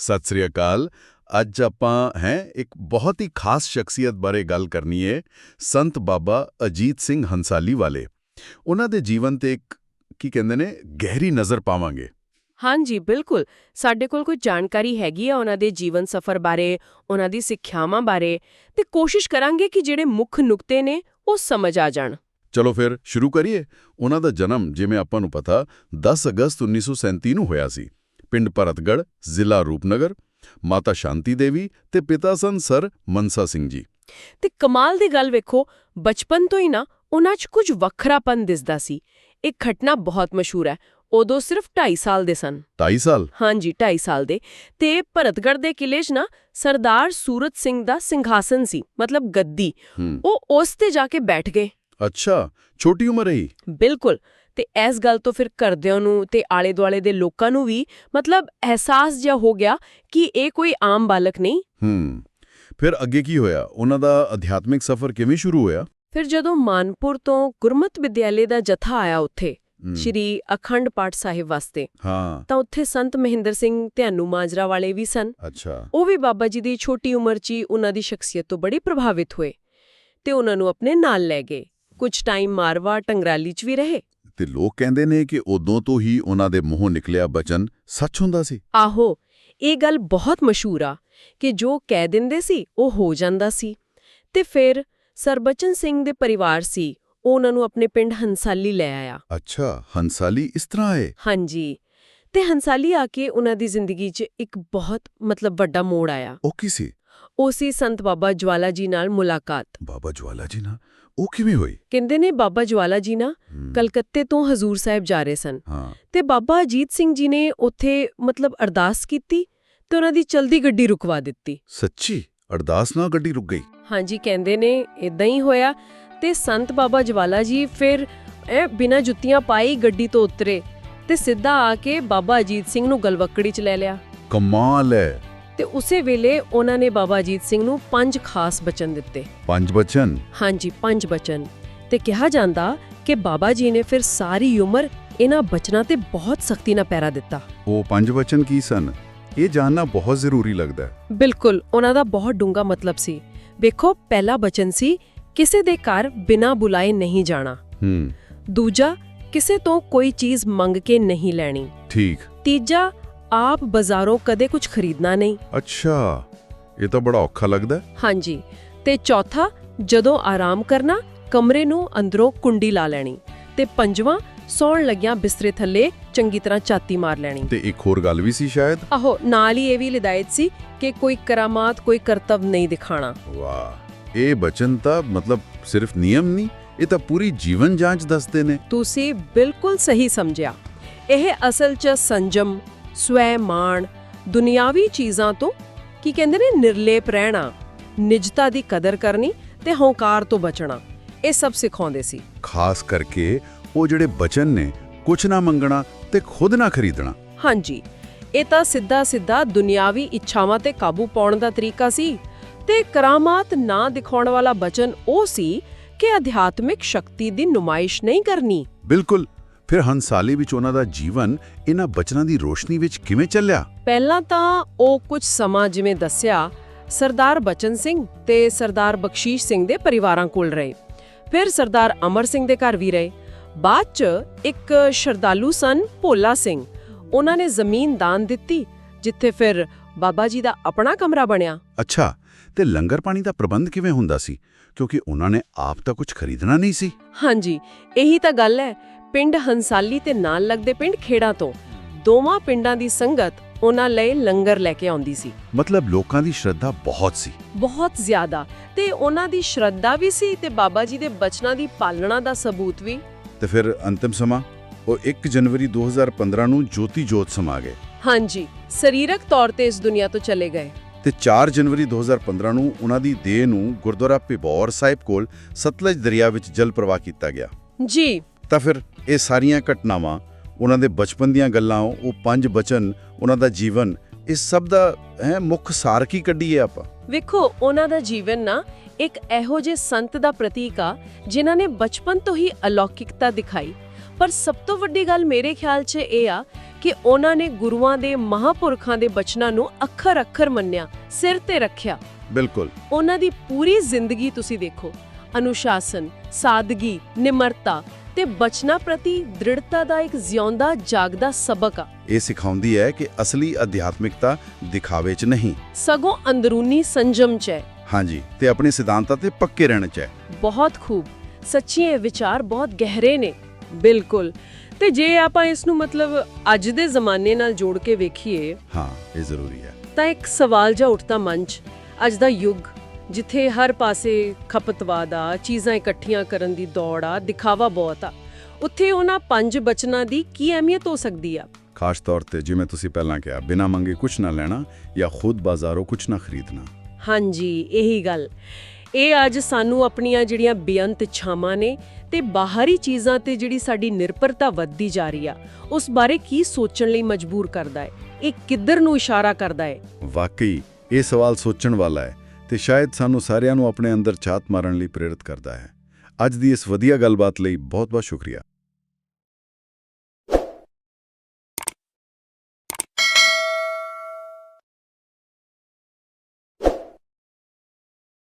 ਸਤਿ ਸ੍ਰੀ ਅਕਾਲ। ਅੱਜ ਆਪਾਂ ਹੈ ਇੱਕ ਬਹੁਤ ਹੀ ਖਾਸ ਸ਼ਖਸੀਅਤ ਬਾਰੇ ਗੱਲ ਕਰਨੀ ਹੈ ਸੰਤ ਬਾਬਾ ਅਜੀਤ ਸਿੰਘ ਹੰਸਾਲੀ ਵਾਲੇ। ਉਹਨਾਂ ਦੇ ਜੀਵਨ ਤੇ ਇੱਕ ਕੀ ਕਹਿੰਦੇ ਨੇ ਗਹਿਰੀ ਨਜ਼ਰ ਪਾਵਾਂਗੇ। ਹਾਂਜੀ ਬਿਲਕੁਲ। ਸਾਡੇ ਕੋਲ ਕੋਈ ਜਾਣਕਾਰੀ ਹੈਗੀ ਆ ਉਹਨਾਂ ਦੇ ਜੀਵਨ ਸਫਰ ਬਾਰੇ ਉਹਨਾਂ ਦੀ ਸਿੱਖਿਆਵਾਂ ਬਾਰੇ ਤੇ ਕੋਸ਼ਿਸ਼ ਕਰਾਂਗੇ ਕਿ ਜਿਹੜੇ ਮੁੱਖ ਨੁਕਤੇ ਨੇ ਉਹ ਸਮਝ ਆ ਜਾਣ। ਚਲੋ ਫਿਰ ਸ਼ੁਰੂ ਕਰੀਏ। ਉਹਨਾਂ ਦਾ ਜਨਮ ਜਿਵੇਂ ਆਪਾਂ ਨੂੰ ਪਤਾ 10 ਅਗਸਤ 1937 ਨੂੰ ਹੋਇਆ ਸੀ। ਪਿੰਡ ਭਰਤਗੜ੍ਹ ਜ਼ਿਲ੍ਹਾ ਰੂਪਨਗਰ ਮਾਤਾ ਸ਼ਾਂਤੀ ਦੇਵੀ ਤੇ ਪਿਤਾ ਸਨ ਸਰ ਮਨਸਾ ਸਿੰਘ ਜੀ। ਤੇ ਕਮਾਲ ਦੀ ਗੱਲ ਵੇਖੋ ਬਚਪਨ ਤੋਂ ਹੀ ਨਾ ਉਹਨਾਂ 'ਚ ਕੁਝ ਵੱਖਰਾਪਨ ਦਿਸਦਾ ਸੀ। ਇੱਕ ਘਟਨਾ ਬਹੁਤ ਮਸ਼ਹੂਰ ਹੈ ਉਦੋਂ ਸਿਰਫ 2.5 ਸਾਲ ਦੇ ਸਨ। 2.5 ਸਾਲ? ਹਾਂਜੀ 2.5 ਸਾਲ ਦੇ। ਤੇ ਭਰਤਗੜ੍ਹ ਦੇ ਕਿਲੇ 'ਚ ਨਾ ਸਰਦਾਰ ਸੂਰਤ ਸਿੰਘ ਦਾ ਸਿੰਘਾਸਨ ਸੀ ਮਤਲਬ ਗੱਦੀ। ਹੂੰ। ਉਹ ਉਸ ਤੇ ਜਾ ਕੇ ਬੈਠ ਗਏ। ਅੱਛਾ ਛੋਟੀ ਉਮਰ ਰਹੀ? ਬਿਲਕੁਲ। ਤੇ ਇਸ ਗੱਲ ਤੋਂ ਫਿਰ ਘਰਦਿਆਂ ਨੂੰ ਤੇ ਆਲੇ ਦੁਆਲੇ ਦੇ ਲੋਕਾਂ ਨੂੰ ਵੀ ਮਤਲਬ ਅਹਿਸਾਸ ਜਿਹਾ ਹੋ ਗਿਆ ਕਿ ਇਹ ਕੋਈ ਆਮ ਬਾਲਕ ਨਹੀਂ। ਹੂੰ ਫਿਰ ਅੱਗੇ ਕੀ ਹੋਇਆ? ਉਹਨਾਂ ਦਾ ਅਧਿਆਤਮਿਕ ਸਫ਼ਰ ਕਿਵੇਂ ਸ਼ੁਰੂ ਹੋਇਆ? ਫਿਰ ਜਦੋਂ ਮਾਨਪੁਰ ਤੋਂ ਗੁਰਮਤ ਵਿਦਿਆਲੇ ਦਾ ਜਥਾ ਆਇਆ ਉੱਥੇ ਸ਼੍ਰੀ ਅਖੰਡ ਪਾਠ ਸਾਹਿਬ ਵਾਸਤੇ ਹਾਂ। ਤਾਂ ਉੱਥੇ ਸੰਤ ਮਹਿੰਦਰ ਸਿੰਘ ਧਿਆਨੂ ਮਾਜਰਾ ਵਾਲੇ ਵੀ ਸਨ। ਅੱਛਾ। ਉਹ ਵੀ ਬਾਬਾ ਜੀ ਦੀ ਛੋਟੀ ਉਮਰ 'ਚ ਹੀ ਉਹਨਾਂ ਦੀ ਸ਼ਖਸੀਅਤ ਤੋਂ ਬੜੀ ਪ੍ਰਭਾਵਿਤ ਹੋਏ ਤੇ ਉਹਨਾਂ ਨੂੰ ਆਪਣੇ ਨਾਲ ਲੈ ਗਏ। ਕੁਝ ਟਾਈਮ ਮਾਰਵਾ ਟੰਗਰਾਲੀ 'ਚ ਵੀ ਰਹੇ। ਤੇ ਲੋਕ ਕਹਿੰਦੇ ਨੇ ਕਿ ਉਦੋਂ ਤੋਂ ਹੀ ਉਹਨਾਂ ਦੇ ਮੂੰਹੋਂ ਨਿਕਲਿਆ ਬਚਨ ਸੱਚ ਹੁੰਦਾ ਸੀ। ਆਹੋ ਇਹ ਗੱਲ ਬਹੁਤ ਮਸ਼ਹੂਰ ਆ ਕਿ ਜੋ ਕਹਿ ਦਿੰਦੇ ਸੀ ਉਹ ਹੋ ਜਾਂਦਾ ਸੀ। ਤੇ ਫਿਰ ਸਰਬਚਨ ਸਿੰਘ ਦੇ ਪਰਿਵਾਰ ਸੀ ਉਹ ਉਹਨਾਂ ਨੂੰ ਆਪਣੇ ਪਿੰਡ ਹੰਸਾਲੀ ਲੈ ਆਇਆ। ਅੱਛਾ ਹੰਸਾਲੀ ਇਸ ਤਰ੍ਹਾਂ ਹੈ? ਹਾਂਜੀ। ਤੇ ਹੰਸਾਲੀ ਆ ਕੇ ਉਹਨਾਂ ਦੀ ਜ਼ਿੰਦਗੀ 'ਚ ਇੱਕ ਬਹੁਤ ਮਤਲਬ ਵੱਡਾ ਮੋੜ ਆਇਆ। ਉਹ ਕੀ ਸੀ? ਉਹ ਸੀ ਸੰਤ ਬਾਬਾ ਜਵਾਲਾ ਜੀ ਨਾਲ ਮੁਲਾਕਾਤ। ਬਾਬਾ ਜਵਾਲਾ ਜੀ ਨਾ ਉਹ ਕਿਵੇਂ ਹੋਈ? ਕਹਿੰਦੇ ਨੇ ਬਾਬਾ ਜਵਾਲਾ ਜੀ ਨਾ ਕਲਕੱਤੇ ਤੋਂ ਹਜ਼ੂਰ ਸਾਹਿਬ ਜਾ ਰਹੇ ਸਨ। ਤੇ ਬਾਬਾ ਅਜੀਤ ਸਿੰਘ ਜੀ ਨੇ ਉੱਥੇ ਮਤਲਬ ਅਰਦਾਸ ਕੀਤੀ ਤੇ ਉਹਨਾਂ ਦੀ ਚਲਦੀ ਗੱਡੀ ਰੁਕਵਾ ਦਿੱਤੀ। ਸੱਚੀ? ਅਰਦਾਸ ਨਾਲ ਗੱਡੀ ਰੁਕ ਗਈ? ਹਾਂਜੀ ਕਹਿੰਦੇ ਨੇ ਇਦਾਂ ਹੀ ਹੋਇਆ ਤੇ ਸੰਤ ਬਾਬਾ ਜਵਾਲਾ ਜੀ ਫਿਰ ਇਹ ਬਿਨਾਂ ਜੁੱਤੀਆਂ ਪਾਈ ਗੱਡੀ ਤੋਂ ਉਤਰੇ ਤੇ ਸਿੱਧਾ ਆ ਕੇ ਬਾਬਾ ਅਜੀਤ ਸਿੰਘ ਨੂੰ ਗਲਵੱਕੜੀ 'ਚ ਲੈ ਲਿਆ। ਕਮਾਲ ਹੈ ਤੇ ਉਸੇ ਵੇਲੇ ਉਹਨਾਂ ਨੇ ਬਾਬਾ ਅਜੀਤ ਸਿੰਘ ਨੂੰ ਪੰਜ ਖਾਸ ਬਚਨ ਦਿੱਤੇ। ਪੰਜ ਬਚਨ? ਹਾਂਜੀ ਪੰਜ ਬਚਨ। ਤੇ ਕਿਹਾ ਜਾਂਦਾ ਕਿ ਬਾਬਾ ਜੀ ਨੇ ਫਿਰ ਸਾਰੀ ਉਮਰ ਇਹਨਾਂ ਬਚਨਾਂ ਤੇ ਬਹੁਤ ਸਖਤੀ ਨਾਲ ਪੈਰਾ ਦਿੱਤਾ। ਉਹ ਪੰਜ ਬਚਨ ਕੀ ਸਨ? ਇਹ ਜਾਣਨਾ ਬਹੁਤ ਜ਼ਰੂਰੀ ਲੱਗਦਾ ਹੈ। ਬਿਲਕੁਲ ਉਹਨਾਂ ਦਾ ਬਹੁਤ ਡੂੰਗਾ ਮਤਲਬ ਸੀ। ਵੇਖੋ ਪਹਿਲਾ ਬਚਨ ਸੀ ਕਿਸੇ ਦੇ ਘਰ ਬਿਨਾਂ ਬੁਲਾਏ ਨਹੀਂ ਜਾਣਾ। ਹੂੰ। ਦੂਜਾ ਕਿਸੇ ਤੋਂ ਕੋਈ ਚੀਜ਼ ਮੰਗ ਕੇ ਨਹੀਂ ਲੈਣੀ। ਠੀਕ। ਤੀਜਾ ਆਪ ਬਾਜ਼ਾਰੋਂ ਕਦੇ ਕੁਝ ਖਰੀਦਣਾ ਨਹੀਂ। ਅੱਛਾ ਇਹ ਤਾਂ ਬੜਾ ਔਖਾ ਲੱਗਦਾ। ਹਾਂਜੀ ਤੇ ਚੌਥਾ ਜਦੋਂ ਆਰਾਮ ਕਰਨਾ ਕਮਰੇ ਨੂੰ ਅੰਦਰੋਂ ਕੁੰਡੀ ਲਾ ਲੈਣੀ ਤੇ ਪੰਜਵਾਂ ਸੌਣ ਲੱਗਿਆਂ ਬਿਸਤਰੇ ਥੱਲੇ ਚੰਗੀ ਤਰ੍ਹਾਂ ਚਾਤੀ ਮਾਰ ਲੈਣੀ। ਤੇ ਇੱਕ ਹੋਰ ਗੱਲ ਵੀ ਸੀ ਸ਼ਾਇਦ? ਆਹੋ ਨਾਲ ਹੀ ਇਹ ਵੀ ਲਿਦਾਇਤ ਸੀ ਕਿ ਕੋਈ ਕਰਾਮਾਤ ਕੋਈ ਕਰਤੱਵ ਨਹੀਂ ਦਿਖਾਣਾ। ਵਾਹ ਇਹ ਬਚਨ ਤਾਂ ਮਤਲਬ ਸਿਰਫ ਨਿਯਮ ਨਹੀਂ ਇਹ ਤਾਂ ਪੂਰੀ ਜੀਵਨ ਜਾਂਚ ਦੱਸਦੇ ਨੇ। ਤੁਸੀਂ ਬਿਲਕੁਲ ਸਹੀ ਸਮਝਿਆ। ਇਹ ਅਸਲ 'ਚ ਸੰਜਮ ਸਵੈ ਮਾਣ ਦੁਨਿਆਵੀ ਚੀਜ਼ਾਂ ਤੋਂ ਕੀ ਕਹਿੰਦੇ ਨੇ ਨਿਰਲੇਪ ਰਹਿਣਾ ਨਿਜਤਾ ਦੀ ਕਦਰ ਕਰਨੀ ਤੇ ਹੰਕਾਰ ਤੋਂ ਬਚਣਾ ਇਹ ਸਭ ਸਿਖਾਉਂਦੇ ਸੀ। ਖਾਸ ਕਰਕੇ ਉਹ ਜਿਹੜੇ ਬਚਨ ਨੇ ਕੁਛ ਨਾ ਮੰਗਣਾ ਤੇ ਖੁਦ ਨਾ ਖਰੀਦਣਾ। ਹਾਂਜੀ ਇਹ ਤਾਂ ਸਿੱਧਾ ਸਿੱਧਾ ਦੁਨਿਆਵੀ ਇੱਛਾਵਾਂ ਤੇ ਕਾਬੂ ਪਾਉਣ ਦਾ ਤਰੀਕਾ ਸੀ ਤੇ ਕਰਾਮਾਤ ਨਾ ਦਿਖਾਉਣ ਵਾਲਾ ਬਚਨ ਉਹ ਸੀ ਕਿ ਅਧਿਆਤਮਿਕ ਸ਼ਕਤੀ ਦੀ ਨੁਮਾਇਸ਼ ਨਹੀਂ ਕਰਨੀ। ਬਿਲਕੁਲ। ਫਿਰ ਹੰਸਾਲੀ ਵਿੱਚ ਉਹਨਾਂ ਦਾ ਜੀਵਨ ਇਹਨਾਂ ਬਚਨਾਂ ਦੀ ਰੋਸ਼ਨੀ ਵਿੱਚ ਕਿਵੇਂ ਚੱਲਿਆ? ਪਹਿਲਾਂ ਤਾਂ ਉਹ ਕੁਝ ਸਮਾਂ ਜਿਵੇਂ ਦੱਸਿਆ ਸਰਦਾਰ ਬਚਨ ਸਿੰਘ ਤੇ ਸਰਦਾਰ ਬਖਸ਼ੀਸ਼ ਸਿੰਘ ਦੇ ਪਰਿਵਾਰਾਂ ਕੋਲ ਰਹੇ। ਫਿਰ ਸਰਦਾਰ ਅਮਰ ਸਿੰਘ ਦੇ ਘਰ ਵੀ ਰਹੇ। ਬਾਅਦ ਚ ਇੱਕ ਸ਼ਰਧਾਲੂ ਸਨ ਭੋਲਾ ਸਿੰਘ। ਉਹਨਾਂ ਨੇ ਜ਼ਮੀਨ ਦਾਨ ਦਿੱਤੀ ਜਿੱਥੇ ਫਿਰ ਬਾਬਾ ਜੀ ਦਾ ਆਪਣਾ ਕਮਰਾ ਬਣਿਆ। ਅੱਛਾ ਤੇ ਲੰਗਰ ਪਾਣੀ ਦਾ ਪ੍ਰਬੰਧ ਕਿਵੇਂ ਹੁੰਦਾ ਸੀ? ਕਿਉਂਕਿ ਉਹਨਾਂ ਨੇ ਆਪ ਤਾਂ ਕੁਝ ਖਰੀਦਣਾ ਨਹੀਂ ਸੀ। ਹਾਂਜੀ ਇਹੀ ਤਾਂ ਗੱਲ ਹੈ ਪਿੰਡ ਹੰਸਾਲੀ ਤੇ ਨਾਲ ਲੱਗਦੇ ਪਿੰਡ ਖੇੜਾ ਤੋਂ। ਦੋਵਾਂ ਪਿੰਡਾਂ ਦੀ ਸੰਗਤ ਉਹਨਾਂ ਲਈ ਲੰਗਰ ਲੈ ਕੇ ਆਉਂਦੀ ਸੀ। ਮਤਲਬ ਲੋਕਾਂ ਦੀ ਸ਼ਰਧਾ ਬਹੁਤ ਸੀ। ਬਹੁਤ ਜ਼ਿਆਦਾ। ਤੇ ਉਹਨਾਂ ਦੀ ਸ਼ਰਧਾ ਵੀ ਸੀ ਤੇ ਬਾਬਾ ਜੀ ਦੇ ਬਚਨਾਂ ਦੀ ਪਾਲਣਾ ਦਾ ਸਬੂਤ ਵੀ। ਤੇ ਫਿਰ ਅੰਤਿਮ ਸਮਾਂ ਉਹ 1 ਜਨਵਰੀ 2015 ਨੂੰ ਜੋਤੀ ਜੋਤ ਸਮਾ ਗਏ। ਹਾਂਜੀ ਸਰੀਰਕ ਤੌਰ ਤੇ ਇਸ ਦੁਨੀਆ ਤੋਂ ਚਲੇ ਗਏ। ਤੇ 4 ਜਨਵਰੀ 2015 ਨੂੰ ਉਹਨਾਂ ਦੀ ਦੇਹ ਨੂੰ ਗੁਰਦੁਆਰਾ ਪਿਬੌਰ ਸਾਹਿਬ ਕੋਲ ਸਤਲਜ ਦਰਿਆ ਵਿੱਚ ਜਲ ਪ੍ਰਵਾਹ ਕੀਤਾ ਗਿਆ। ਜੀ। ਤਾਂ ਫਿਰ ਇਹ ਸਾਰੀਆਂ ਘਟਨਾਵਾਂ ਉਹਨਾਂ ਦੇ ਬਚਪਨ ਦੀਆਂ ਗੱਲਾਂ ਉਹ ਪੰਜ ਬਚਨ ਉਹਨਾਂ ਦਾ ਜੀਵਨ ਇਸ ਸਭ ਦਾ ਹੈ ਮੁੱਖ ਸਾਰ ਕੀ ਕੱਢੀਏ ਆਪਾਂ? ਵੇਖੋ ਉਹਨਾਂ ਦਾ ਜੀਵਨ ਨਾ ਇੱਕ ਇਹੋ ਜਿਹੇ ਸੰਤ ਦਾ ਪ੍ਰਤੀਕ ਆ ਜਿਨ੍ਹਾਂ ਨੇ ਬਚਪਨ ਤੋਂ ਹੀ ਅਲੌਕਿਕਤਾ ਦਿਖਾਈ। ਪਰ ਸਭ ਤੋਂ ਵੱਡੀ ਗੱਲ ਮੇਰੇ ਖਿਆਲ 'ਚ ਇਹ ਆ ਕਿ ਉਹਨਾਂ ਨੇ ਗੁਰੂਆਂ ਦੇ ਮਹਾਪੁਰਖਾਂ ਦੇ ਬਚਨਾਂ ਨੂੰ ਅੱਖਰ-ਅੱਖਰ ਮੰਨਿਆ ਸਿਰ ਤੇ ਰੱਖਿਆ। ਬਿਲਕੁਲ। ਉਹਨਾਂ ਦੀ ਪੂਰੀ ਜ਼ਿੰਦਗੀ ਤੁਸੀਂ ਦੇਖੋ। ਅਨੁਸ਼ਾਸਨ ਸਾਦਗੀ ਨਿਮਰਤਾ ਤੇ ਬਚਨਾਂ ਪ੍ਰਤੀ ਦ੍ਰਿੜਤਾ ਦਾ ਇੱਕ ਜਿਉਂਦਾ ਜਾਗਦਾ ਸਬਕ ਆ। ਇਹ ਸਿਖਾਉਂਦੀ ਹੈ ਕਿ ਅਸਲੀ ਅਧਿਆਤਮਿਕਤਾ ਦਿਖਾਵੇ 'ਚ ਨਹੀਂ। ਸਗੋਂ ਅੰਦਰੂਨੀ ਸੰਜਮ 'ਚ ਹੈ। ਹਾਂਜੀ ਤੇ ਆਪਣੇ ਸਿਧਾਂਤਾਂ ਤੇ ਪੱਕੇ ਰਹਿਣ 'ਚ ਹੈ। ਬਹੁਤ ਖੂਬ। ਸੱਚੀ ਇਹ ਵਿਚਾਰ ਬਹੁਤ ਗਹਿਰੇ ਨੇ। ਬਿਲਕੁਲ। ਤੇ ਜੇ ਆਪਾਂ ਇਸ ਨੂੰ ਮਤਲਬ ਅੱਜ ਦੇ ਜ਼ਮਾਨੇ ਨਾਲ ਜੋੜ ਕੇ ਵੇਖੀਏ ਹਾਂ ਇਹ ਜ਼ਰੂਰੀ ਹੈ। ਤਾਂ ਇੱਕ ਸਵਾਲ ਜਿਹਾ ਉੱਠਦਾ ਮਨ 'ਚ ਅੱਜ ਦਾ ਯੁੱਗ ਜਿੱਥੇ ਹਰ ਪਾਸੇ ਖਪਤਵਾਦ ਆ ਚੀਜ਼ਾਂ ਇਕੱਠੀਆਂ ਕਰਨ ਦੀ ਦੌੜ ਆ ਦਿਖਾਵਾ ਬਹੁਤ ਆ। ਉੱਥੇ ਉਹਨਾਂ ਪੰਜ ਬਚਨਾਂ ਦੀ ਕੀ ਅਹਿਮੀਅਤ ਹੋ ਸਕਦੀ ਆ? ਖਾਸ ਤੌਰ ਤੇ ਜਿਵੇਂ ਤੁਸੀਂ ਪਹਿਲਾਂ ਕਿਹਾ ਬਿਨਾਂ ਮੰਗੇ ਕੁਝ ਨਾ ਲੈਣਾ ਜਾਂ ਖੁਦ ਬਾਜ਼ਾਰੋਂ ਕੁਝ ਨਾ ਖਰੀਦਣਾ। ਹਾਂਜੀ ਇਹੀ ਗੱਲ। ਇਹ ਅੱਜ ਸਾਨੂੰ ਆਪਣੀਆਂ ਜਿਹੜੀਆਂ ਬੇਅੰਤ ਇੱਛਾਵਾਂ ਨੇ ਤੇ ਬਾਹਰੀ ਚੀਜ਼ਾਂ ਤੇ ਜਿਹੜੀ ਸਾਡੀ ਨਿਰਭਰਤਾ ਵੱਧਦੀ ਜਾ ਰਹੀ ਆ ਉਸ ਬਾਰੇ ਕੀ ਸੋਚਣ ਲਈ ਮਜਬੂਰ ਕਰਦਾ ਹੈ? ਇਹ ਕਿੱਧਰ ਨੂੰ ਇਸ਼ਾਰਾ ਕਰਦਾ ਹੈ? ਵਾਕਈ ਇਹ ਸਵਾਲ ਸੋਚਣ ਵਾਲਾ ਹੈ। ਤੇ ਸ਼ਾਇਦ ਸਾਨੂੰ ਸਾਰਿਆਂ ਨੂੰ ਆਪਣੇ ਅੰਦਰ ਛਾਤ ਮਾਰਨ ਲਈ ਪ੍ਰੇਰਿਤ ਕਰਦਾ ਹੈ। ਅੱਜ ਦੀ ਇਸ ਵਧੀਆ ਗੱਲਬਾਤ ਲਈ ਬਹੁਤ-ਬਹੁਤ ਸ਼ੁਕਰੀਆ।